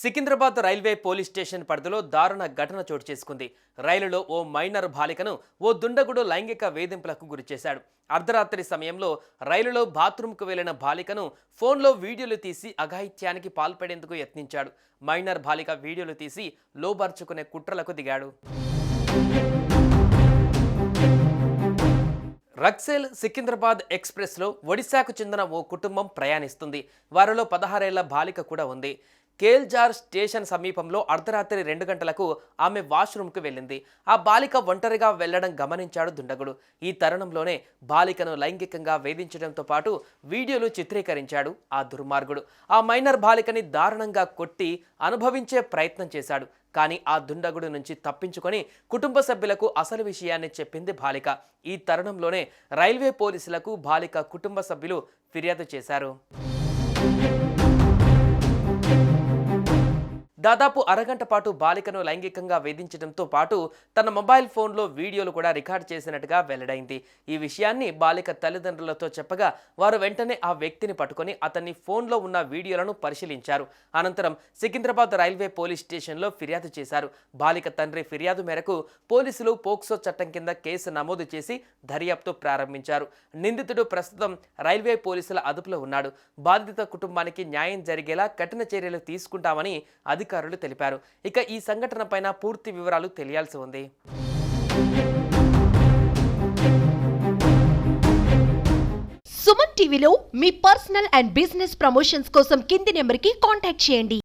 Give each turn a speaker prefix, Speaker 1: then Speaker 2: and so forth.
Speaker 1: Secunderabad railway police station పరిధిలో దారుణ ఘటన చోటు చేసుకుంది. రైలులో ఓ మైనర్ బాలికను ఓ దుండగుడు లైంగిక వేధింపులకు గురిచేశాడు అర్ధరాత్రి సమయంలో రైలులో బాత్రూంకు వెళ్ళిన బాలికను ఫోన్లో వీడియోలు తీసి అఘాయిత్యానికి పాల్పడేందుకు యత్నించాడు. మైనర్ బాలిక వీడియోలు తీసి లోబర్చుకునే కుట్రలకు దిగాడు. రక్సేల్ సికింద్రాబాద్ ఎక్స్ప్రెస్లో ఒడిశాకు చెందిన ఓ కుటుంబం ప్రయాణిస్తుంది. వారిలో పదహారేళ్ళ బాలిక కూడా ఉంది. కేల్జార్ స్టేషన్ సమీపంలో అర్ధరాత్రి రెండు గంటలకు ఆమె వాష్రూమ్కు వెళ్ళింది. ఆ బాలిక ఒంటరిగా వెళ్ళడం గమనించాడు దుండగుడు. ఈ తరుణంలోనే బాలికను లైంగికంగా వేధించడంతో పాటు వీడియోలు చిత్రీకరించాడు ఆ దుర్మార్గుడు. ఆ మైనర్ బాలికని దారుణంగా కొట్టి అనుభవించే ప్రయత్నం చేశాడు. కానీ ఆ దుండగుడు నుంచి తప్పించుకొని కుటుంబ సభ్యులకు అసలు విషయాన్ని చెప్పింది బాలిక. ఈ తరుణంలోనే రైల్వే పోలీసులకు బాలిక కుటుంబ సభ్యులు ఫిర్యాదు చేశారు. దాదాపు అరగంట పాటు బాలికను లైంగికంగా వేధించడంతో పాటు తన మొబైల్ ఫోన్లో వీడియోలు కూడా రికార్డ్ చేసినట్టుగా వెల్లడైంది. ఈ విషయాన్ని బాలిక తల్లిదండ్రులతో చెప్పగా వారు వెంటనే ఆ వ్యక్తిని పట్టుకొని అతన్ని ఫోన్లో ఉన్న వీడియోలను పరిశీలించారు. అనంతరం సికింద్రాబాద్ రైల్వే పోలీస్ స్టేషన్లో ఫిర్యాదు చేశారు. బాలిక తండ్రి ఫిర్యాదు మేరకు పోలీసులు పోక్సో చట్టం కింద కేసు నమోదు చేసి దర్యాప్తు ప్రారంభించారు. నిందితుడు ప్రస్తుతం రైల్వే పోలీసుల అదుపులో ఉన్నాడు. బాధిత కుటుంబానికి న్యాయం జరిగేలా కఠిన చర్యలు తీసుకుంటామని అధికారులు తెలిపారు. ఇక ఈ సంఘటన పైన పూర్తి వివరాలు తెలియాల్సి ఉంది.
Speaker 2: సుమన్ టీవీలో మీ పర్సనల్ అండ్ బిజినెస్ ప్రమోషన్స్ కోసం కింది నెంబర్కి కాంటాక్ట్ చేయండి.